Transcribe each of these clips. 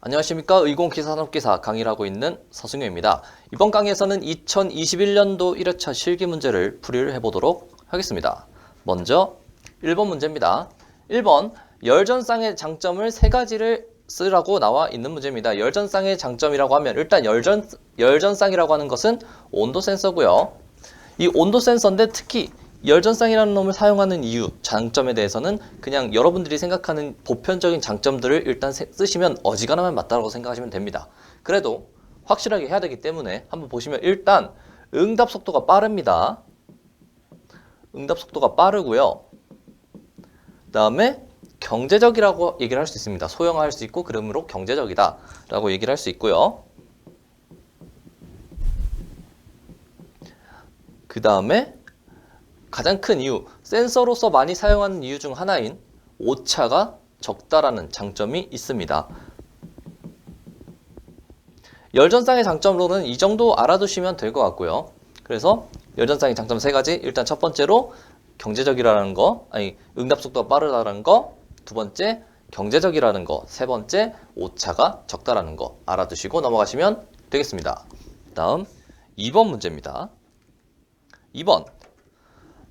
안녕하십니까 의공기사 산업기사 강의를 하고 있는 서승효입니다. 이번 강의에서는 2021년도 1회차 실기 문제를 풀이를 해보도록 하겠습니다. 먼저 1번 문제입니다. 1번 열전쌍의 장점을 세 가지를 쓰라고 나와 있는 문제입니다. 열전쌍의 장점이라고 하면 일단 열전, 열전쌍이라고 하는 것은 온도 센서고요. 이 온도 센서인데 특히 열전쌍이라는 놈을 사용하는 이유, 장점에 대해서는 그냥 여러분들이 생각하는 보편적인 장점들을 일단 세- 쓰시면 어지간하면 맞다고 생각하시면 됩니다. 그래도 확실하게 해야 되기 때문에 한번 보시면 일단 응답 속도가 빠릅니다. 응답 속도가 빠르고요. 그 다음에 경제적이라고 얘기를 할 수 있습니다. 소형화할 수 있고 그러므로 경제적이다 라고 얘기를 할 수 있고요. 그 다음에 가장 큰 이유, 센서로서 많이 사용하는 이유 중 하나인 오차가 적다라는 장점이 있습니다. 열전쌍의 장점으로는 이 정도 알아두시면 될 것 같고요. 그래서 열전쌍의 장점 세 가지. 일단 첫 번째로 경제적이라는 거, 아니 응답 속도가 빠르다는 거. 두 번째 경제적이라는 거. 세 번째 오차가 적다라는 거 알아두시고 넘어가시면 되겠습니다. 다음 2번 문제입니다. 2번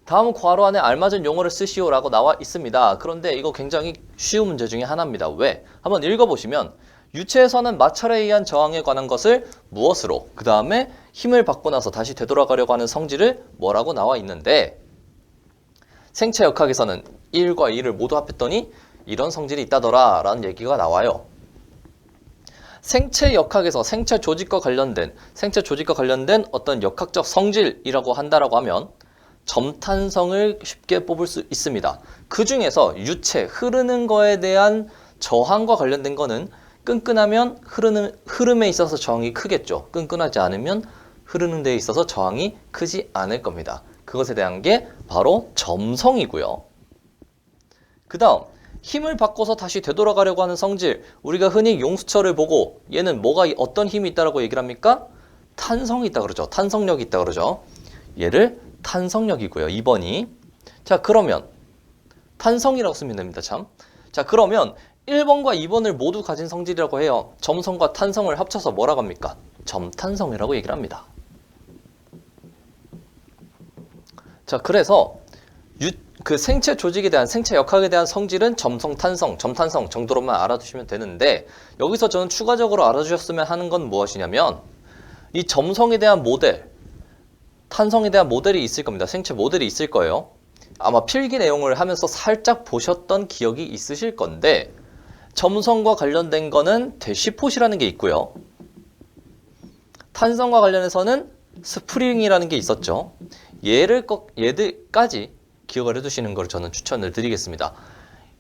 다음 괄호 안에 알맞은 용어를 쓰시오라고 나와 있습니다. 그런데 이거 굉장히 쉬운 문제 중에 하나입니다. 왜? 한번 읽어보시면 유체에서는 마찰에 의한 저항에 관한 것을 무엇으로 그 다음에 힘을 받고 나서 다시 되돌아가려고 하는 성질을 뭐라고 나와 있는데 생체 역학에서는 1과 2를 모두 합했더니 이런 성질이 있다더라 라는 얘기가 나와요. 생체 역학에서 생체 조직과 관련된 생체 조직과 관련된 어떤 역학적 성질이라고 한다라고 하면 점탄성을 쉽게 뽑을 수 있습니다. 그 중에서 유체 흐르는 거에 대한 저항과 관련된 거는 끈끈하면 흐르는 흐름에 있어서 저항이 크겠죠. 끈끈하지 않으면 흐르는 데에 있어서 저항이 크지 않을 겁니다. 그것에 대한 게 바로 점성이고요. 그 다음 힘을 바꿔서 다시 되돌아가려고 하는 성질 우리가 흔히 용수철을 보고 얘는 뭐가 어떤 힘이 있다라고 얘기를 합니까? 탄성이 있다 그러죠. 탄성력이 있다 그러죠. 얘를 탄성력이고요. 2번이 자 그러면 탄성이라고 쓰면 됩니다. 참. 자 그러면 1번과 2번을 모두 가진 성질이라고 해요. 점성과 탄성을 합쳐서 뭐라고 합니까? 점탄성이라고 얘기를 합니다. 자 그래서 유, 그 생체 조직에 대한 생체 역학에 대한 성질은 점성, 탄성, 점탄성 정도로만 알아두시면 되는데 여기서 저는 추가적으로 알아두셨으면 하는 건 무엇이냐면 이 점성에 대한 모델, 탄성에 대한 모델이 있을 겁니다. 생체 모델이 있을 거예요. 아마 필기 내용을 하면서 살짝 보셨던 기억이 있으실 건데 점성과 관련된 거는 데시폿이라는 게 있고요. 탄성과 관련해서는 스프링이라는 게 있었죠. 얘를 꼭 얘들까지 기억을 해두시는 걸 저는 추천을 드리겠습니다.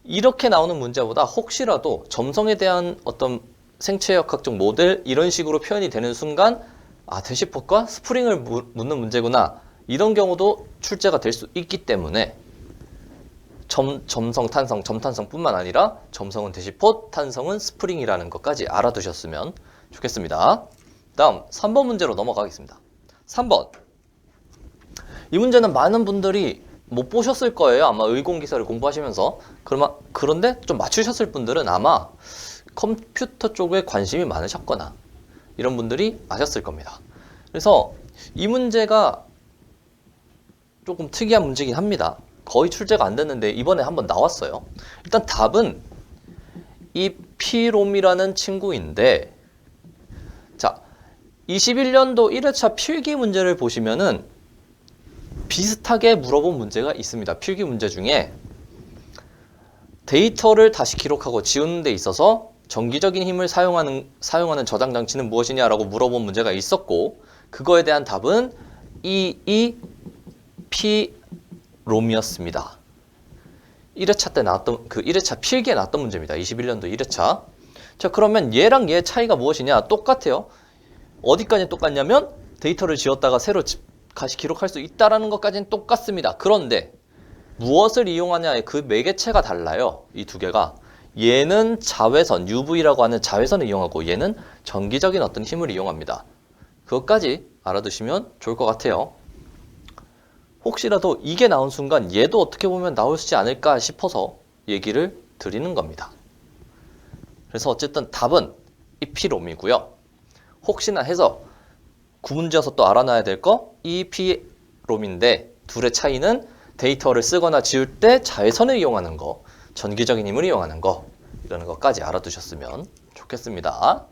이렇게 나오는 문제보다 혹시라도 점성에 대한 어떤 생체역학적 모델 이런 식으로 표현이 되는 순간 아 데시폿과 스프링을 무- 묻는 문제구나 이런 경우도 출제가 될 수 있기 때문에 점, 점성, 탄성, 점탄성뿐만 아니라 점성은 데시폿, 탄성은 스프링이라는 것까지 알아두셨으면 좋겠습니다. 다음 3번 문제로 넘어가겠습니다. 3번 이 문제는 많은 분들이 못 보셨을 거예요. 아마 의공기사를 공부하시면서. 그러면 그런데 좀 맞추셨을 분들은 아마 컴퓨터 쪽에 관심이 많으셨거나 이런 분들이 아셨을 겁니다. 그래서 이 문제가 조금 특이한 문제긴 합니다. 거의 출제가 안 됐는데 이번에 한번 나왔어요. 일단 답은 이 피롬이라는 친구인데 자 21년도 1회차 필기 문제를 보시면은 비슷하게 물어본 문제가 있습니다. 필기 문제 중에 데이터를 다시 기록하고 지우는 데 있어서 정기적인 힘을 사용하는 사용하는 저장 장치는 무엇이냐라고 물어본 문제가 있었고 그거에 대한 답은 EEP 롬이었습니다. 1회차 때 나왔던 그 1회차 필기에 나왔던 문제입니다. 21년도 1회차. 자, 그러면 얘랑 얘 차이가 무엇이냐? 똑같아요. 어디까지 똑같냐면 데이터를 지웠다가 새로 지- 다시 기록할 수 있다라는 것까지는 똑같습니다. 그런데 무엇을 이용하냐의 그 매개체가 달라요. 이 두 개가. 얘는 자외선, UV라고 하는 자외선을 이용하고 얘는 전기적인 어떤 힘을 이용합니다. 그것까지 알아두시면 좋을 것 같아요. 혹시라도 이게 나온 순간 얘도 어떻게 보면 나올 수 있지 않을까 싶어서 얘기를 드리는 겁니다. 그래서 어쨌든 답은 EP롬이고요. 혹시나 해서 구분지어서 또 알아놔야 될 거 EP롬인데 둘의 차이는 데이터를 쓰거나 지울 때 자외선을 이용하는 거, 전기적인 힘을 이용하는 거 이라는 것까지 알아두셨으면 좋겠습니다.